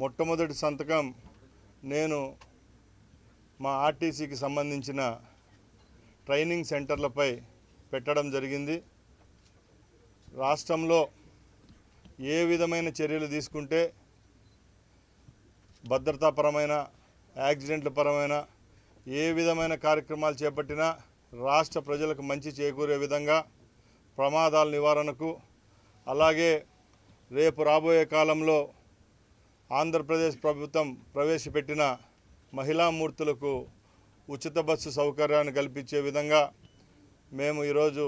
మొట్టమొదటి సంతకం నేను మా ఆర్టీసీకి సంబంధించిన ట్రైనింగ్ సెంటర్లపై పెట్టడం జరిగింది. రాష్ట్రంలో ఏ విధమైన చర్యలు తీసుకుంటే భద్రతాపరమైన యాక్సిడెంట్ల పరమైన ఏ విధమైన కార్యక్రమాలు చేపట్టినా రాష్ట్ర ప్రజలకు మంచి చేకూరే విధంగా ప్రమాదాల నివారణకు అలాగే రేపు రాబోయే కాలంలో ఆంధ్రప్రదేశ్ ప్రభుత్వం ప్రవేశపెట్టిన మహిళా మూర్తులకు ఉచిత బస్సు సౌకర్యాన్ని కల్పించే విధంగా మేము ఈరోజు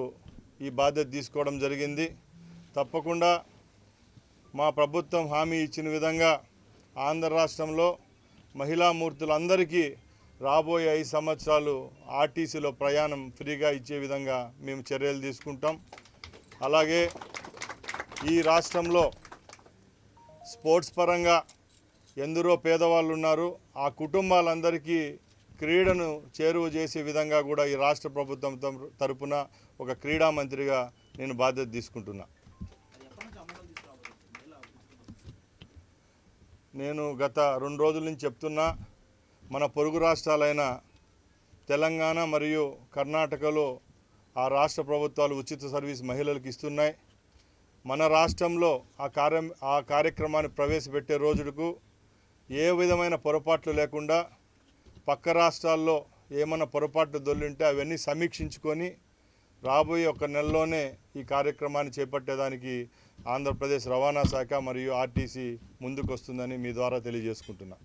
ఈ బాధ్యత తీసుకోవడం జరిగింది. తప్పకుండా మా ప్రభుత్వం హామీ ఇచ్చిన విధంగా ఆంధ్ర రాష్ట్రంలో మహిళా మూర్తులందరికీ రాబోయే ఐదు సంవత్సరాలు ఆర్టీసీలో ప్రయాణం ఫ్రీగా ఇచ్చే విధంగా మేము చర్యలు తీసుకుంటాం. అలాగే ఈ రాష్ట్రంలో స్పోర్ట్స్ పరంగా ఎందరో పేదవాళ్ళు ఉన్నారు ఆ కుటుంబాలందరికీ క్రీడను చేరువ చేసే విధంగా కూడా ఈ రాష్ట్ర ప్రభుత్వం తరపున ఒక క్రీడా మంత్రిగా నేను బాధ్యత తీసుకుంటున్నా. నేను గత రెండు రోజుల నుంచి చెప్తున్నా మన పొరుగు రాష్ట్రాలైన తెలంగాణ మరియు కర్ణాటకలో ఆ రాష్ట్ర ప్రభుత్వాలు ఉచిత సర్వీస్ మహిళలకు ఇస్తున్నాయి. మన రాష్ట్రంలో ఆ కార్యం ఆ కార్యక్రమాన్ని ప్రవేశపెట్టే రోజుకు ఏ విధమైన పొరపాట్లు లేకుండా పక్క రాష్ట్రాల్లో ఏమైనా పొరపాట్లు దొల్లింటే అవన్నీ సమీక్షించుకొని రాబోయే ఒక నెలలోనే ఈ కార్యక్రమాన్ని చేపట్టేదానికి ఆంధ్రప్రదేశ్ రవాణా శాఖ మరియు ఆర్టీసీ ముందుకు వస్తుందని మీ ద్వారా తెలియజేసుకుంటున్నా.